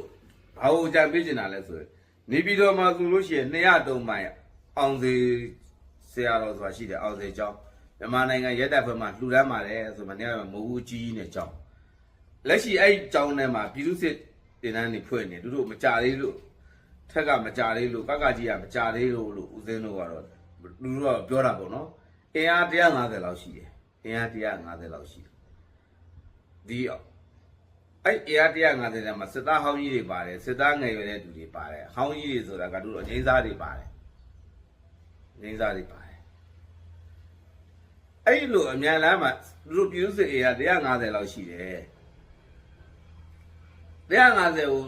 ဘာလို့အကြံပေးကျင်တာလဲဆိုရင်နေပြည်တော်မှာဆိုလို့ရှိရင်200တုံးမိုင်အောင်စီဆရာတော်ဆိုတာရှိတယ်အောင်စီကျောင်း မြန်မာနိုင်ငံရဲတပ်ဖွဲ့မှလှူဒန်းပါတယ်ဆိုမှနေရာမှာမဟုတ်ဘူးကြီးကြီးနဲ့ကြောင်းလက်ရှိအဲ့ကြောင်းထဲမှာပြည်သူစစ်တင်တန်းနေဖွဲ့နေသူတို့မကြသေးလို့ထက်ကမကြသေးလို့ကကကြီးကမကြသေးလို့လို့ဦးစင်းတို့ကတော့လူတို့ကပြောတာပေါ့နော်အင်အား150လောက်ရှိတယ်အင်အား150လောက်ရှိတယ်ဒီအဲ့အင်အား150ထဲမှာစစ်သားဟောင်းကြီးတွေပါတယ်စစ်သားငယ်ရွယ်တဲ့သူတွေပါတယ်ဟောင်းကြီးတွေဆိုတာကတို့တော့ငိမ့်စားတွေပါတယ်ငိမ့်စားတွေပါတယ် အဲ့လိုအမြန်လမ်းမှာသူတို့ပြည်သူစစ်အေးက150လောက်ရှိတယ်150ကို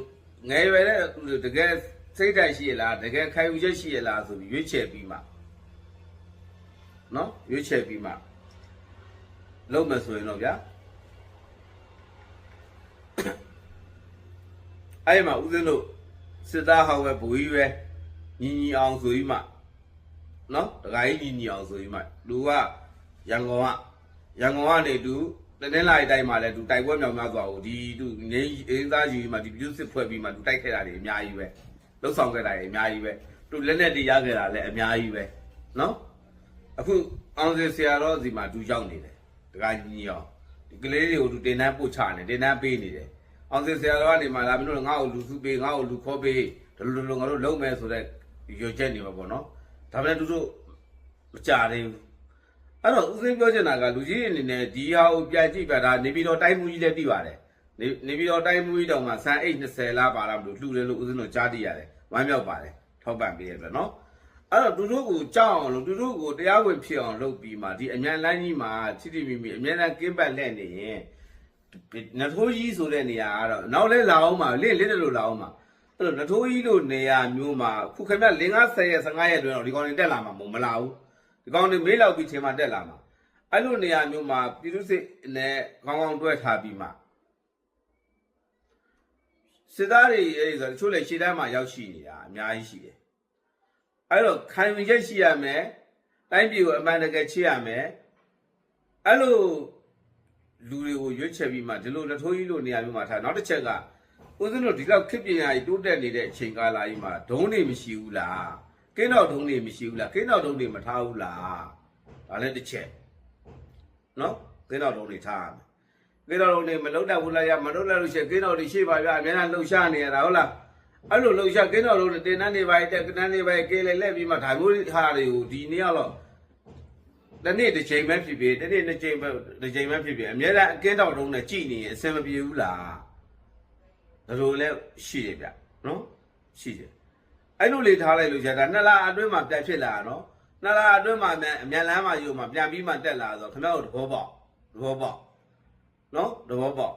ငယ်ရွယ်တဲ့သူတွေတကယ်စိတ်ဓာတ်ရှိရလားတကယ်ခိုင်ယူချက်ရှိရလားဆိုပြီးရွေးချယ်ပြီးမှနော်ရွေးချယ်ပြီးမှလုပ်မယ်ဆိုရင်တော့ဗျာအဲ့ဒီမှာဦးဇင်းတို့စစ်သားဟောင်းပဲဘူကြီးပဲညီညီအောင်ဆိုပြီးမှနော်တခါကြီးညီညီအောင်ဆိုပြီးမှလူက ရန်ကုန်ကရန်ကုန်ကနေတူတနင်္လာရီတိုင်းမှာလဲသူတိုက်ပွဲမြောင်များစွာကိုဒီသူငင်းအင်းသားကြီးမှာဒီပြုစစ်ဖွဲ့ပြီးမှသူတိုက်ခဲ့တာတွေအများကြီးပဲလှုပ်ဆောင်ခဲ့တာတွေအများကြီးပဲသူလက်နဲ့တွေရခဲ့တာလည်းအများကြီးပဲနော်အခုအောင်စင်ဆရာတော်စီမှာသူရောက်နေတယ်တခါကြီးကြီးအောင်ဒီကလေးတွေကိုသူတင်တန်းပို့ချနေတင်တန်းပေးနေတယ်အောင်စင်ဆရာတော်ကနေမှလာပြီးတော့ငါ့ကိုလူစုပေးငါ့ကိုလူခေါ်ပေးဒီလိုလိုငါတို့လုံးမယ်ဆိုတော့ရွယ်ချက်နေမှာပေါ့နော်ဒါပေမဲ့သူတို့မကြသေးဘူး အဲ့တော့ဦးစင်းပြောချင်တာကလူကြီးတွေအနေနဲ့ဒီဟာကိုပြန်ကြည့်ပြတာနေပြီးတော့တိုင်းမှုကြီးလည်းသိပါတယ်နေနေပြီးတော့တိုင်းမှုကြီးတောင်မှစံအိတ်20လားပါလားမလို့လှူတယ်လို့ဦးစင်းတို့ကြားသိရတယ်ဝမ်းမြောက်ပါတယ်ထောက်ပံ့ပေးရတဲ့နော်အဲ့တော့သူတို့ကိုကြောက်အောင်လို့သူတို့ကိုတရားဝင်ဖြစ်အောင်လုပ်ပြီးမှဒီအမြန်လန်းကြီးမှာချစ်တီမီမီအမြန်လန်းကင်းပတ်လက်နေရင်နထိုးကြီးဆိုတဲ့နေရာကတော့နောက်လဲလာအောင်ပါလင့်လင့်တယ်လို့လာအောင်ပါအဲ့တော့နထိုးကြီးလို့နေရာမျိုးမှာခုခင်ဗျ50ရက်15ရက်တွင်တော့ဒီကောင်တွေတက်လာမှာမဟုတ်မလာဘူး ဒီကောင်တွေမေးလောက်ပြီးချိန်မှာတက်လာမှာအဲ့လိုနေရာမျိုးမှာပြည်သူစစ်နဲ့ကောင်းကောင်းတွဲထားပြီးမှစစ်သားတွေအဲ့ဒီဆိုတချို့လည်းရှေ့တန်းမှာရောက်ရှိနေတာအများကြီးရှိတယ်အဲ့တော့ခံယူချက်ရှိရမယ်တိုင်းပြည်ကိုအမှန်တကယ်ချစ်ရမယ်အဲ့လိုလူတွေကိုရွေးချယ်ပြီးမှဒီလိုလက်ထိုးကြီးလိုနေရာမျိုးမှာထားနောက်တစ်ချက်ကဦးဇင်းတို့ဒီလောက်ခစ်ပညာကြီးတိုးတက်နေတဲ့အချိန်ကာလကြီးမှာဒုံးတွေမရှိဘူးလား ကင်းတော့ဒုံးတွေမရှိဘူးလားကင်းတော့ဒုံးတွေမထားဘူးလားဒါလည်းတစ်ချက်နော်ကင်းတော့ဒုံးတွေထားရမယ်ကင်းတော့ဒုံးတွေမလုံးတတ်ဘူးလားရမလုံးတတ်လို့ရှိရင်ကင်းတော့တွေရှိပါဗျာအများအားလှုပ်ရှားနေရတာဟုတ်လားအဲ့လိုလှုပ်ရှားကင်းတော့ဒုံးတွေတင်တန်းနေပါတက်ကန်းနေပါကင်းလေလက်ပြီးမှဒါမျိုးဟာတွေကိုဒီနေ့ကတော့တနေ့တစ်ချိန်ပဲဖြစ်ဖြစ်တနေ့နှစ်ချိန်ပဲတစ်ချိန်ပဲဖြစ်ဖြစ်အများအားအကင်းတောက်တုံးနဲ့ကြည်နေရင်အဆင်မပြေဘူးလားဒါလိုလဲရှိတယ်ဗျနော်ရှိတယ် အဲ့လိုလေးထားလိုက်လို့ကြာတာနှစ်လအတွင်းမှာပြန်ဖြစ်လာတာနော်နှစ်လအတွင်းမှာမြန်အမြန်လမ်းမှာယူမှာပြန်ပြီးမှတက်လာဆိုခင်ဗျားတို့သဘောပေါက်သဘောပေါက်နော်သဘောပေါက်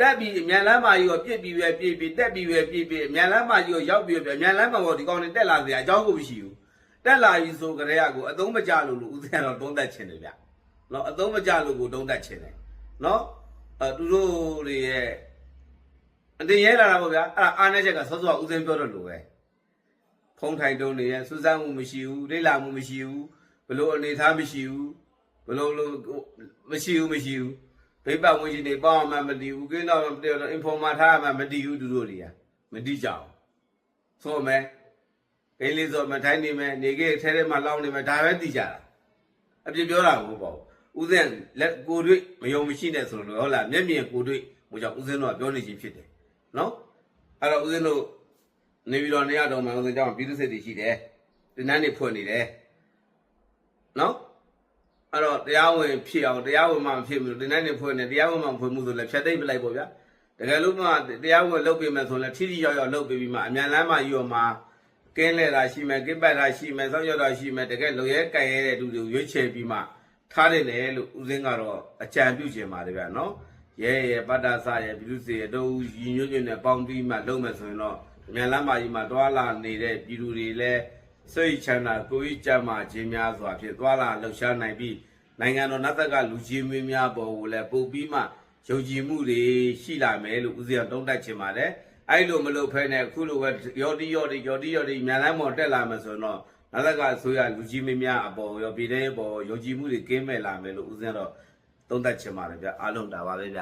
တက်ပြီးအမြန်လမ်းမှာယူပြစ်ပြီးပဲပြစ်ပြီးတက်ပြီးပဲပြစ်ပြီးအမြန်လမ်းမှာယူရောက်ပြီးပဲအမြန်လမ်းမှာတော့ဒီကောင်တွေတက်လာစရာအကြောင်းကိုမရှိဘူးတက်လာပြီဆိုကြတဲ့ကိုအသုံးမကျလို့လို့ဦးဇင်းကတော့တုံးသက်ချင်တယ်ဗျနော်အသုံးမကျလို့ကိုတုံးသက်ချင်တယ်နော်အဲသူတို့တွေရဲ့အတင်ရဲလာတာပေါ့ဗျာအဲ့ဒါအားနေချက်ကစောစောဦးဇင်းပြောတော့လို့ပဲ ဖုံးထိုင်တုံးနေရဲ့စူးစမ်းမှုမရှိဘူးလိမ့်လာမှုမရှိဘူးဘလို့အနေထားမရှိဘူးဘလို့လို့မရှိဘူးမရှိဘူးဒိဗ္ဗဝင်ကြီးနေပေါ့မှမတည်ဘူးကင်းတော့မတည်တော့ informer ထားမှမတည်ဘူးသူတို့တွေကမတည်ကြအောင်ဆိုမယ်ဂိမ်းလေးဆိုမထိုင်းနေမယ်နေခဲ့ထဲထဲမှာလောင်းနေမယ်ဒါပဲသိကြတာအပြစ်ပြောတာကိုပေါ့ဦးဇင်းလက်ကိုတွေ့မယုံမရှိနဲ့ဆိုလို့ဟုတ်လားမျက်မြင်ကိုတွေ့ဟိုကြောင့်ဦးဇင်းတို့ကပြောနေချင်းဖြစ်တယ်နော်အဲ့တော့ဦးဇင်းတို့ နေပြီးတော့နေရတော့မှဦးဇင်းကြောင့်ပြည်သူစစ်တွေရှိတယ်ဒီနန်းနေဖွင့်နေတယ်နော်အဲ့တော့တရားဝင်ဖြစ်အောင်တရားဝင်မှမဖြစ်ဘူးဒီနန်းနေဖွင့်နေတရားဝင်မှမဖွင့်ဘူးဆိုလည်းဖြတ်သိမ့်ပလိုက်ပေါ့ဗျာတကယ်လို့မှတရားဝင်လုပ်ပေးမယ်ဆိုလည်းထိထိရောက်ရောက်လုပ်ပေးပြီးမှအမြန်လမ်းမှာယူအောင်မှာကင်းလဲတာရှိမယ်ကင်းပတ်တာရှိမယ်စောင့်ရတာရှိမယ်တကယ်လုံရဲကြိုင်ရဲတဲ့လူတွေကိုရွေးချယ်ပြီးမှထားတယ်လေလို့ဦးစင်းကတော့အကြံပြုခြင်းပါတယ်ဗျာနော်ရဲရဲပတ္တဆရဲပြည်သူစီရတို့ရည်ညွှန်းညွှန်းနဲ့ပေါင်းပြီးမှလုပ်မယ်ဆိုရင်တော့ မြန်လမ်းမကြီးမှာတွာလာနေတဲ့ပြည်သူတွေလည်းစိတ်ချမ်းသာကိုယ်ကြီးကြမ်းမာခြင်းများစွာဖြင့်တွာလာလှုပ်ရှားနိုင်ပြီးနိုင်ငံတော်နတ်သက်ကလူကြီးမင်းများပေါ်ကိုလည်းပုတ်ပြီးမှယုံကြည်မှုတွေရှိလာမယ်လို့ဦးစင်းကတုံးတက်ခြင်းပါတယ်အဲ့လိုမလုပ်ဖဲနဲ့အခုလိုပဲရော်တီရော်တီရော်တီရော်တီမြန်လမ်းပေါ်တက်လာမယ်ဆိုတော့နာသကအစိုးရလူကြီးမင်းများအပေါ်ရောပြည်တဲ့အပေါ်ယုံကြည်မှုတွေကင်းမဲ့လာမယ်လို့ဦးဇင်းတော့သုံးသပ်ချင်ပါတယ်ဗျအားလုံးဒါပါပဲဗျ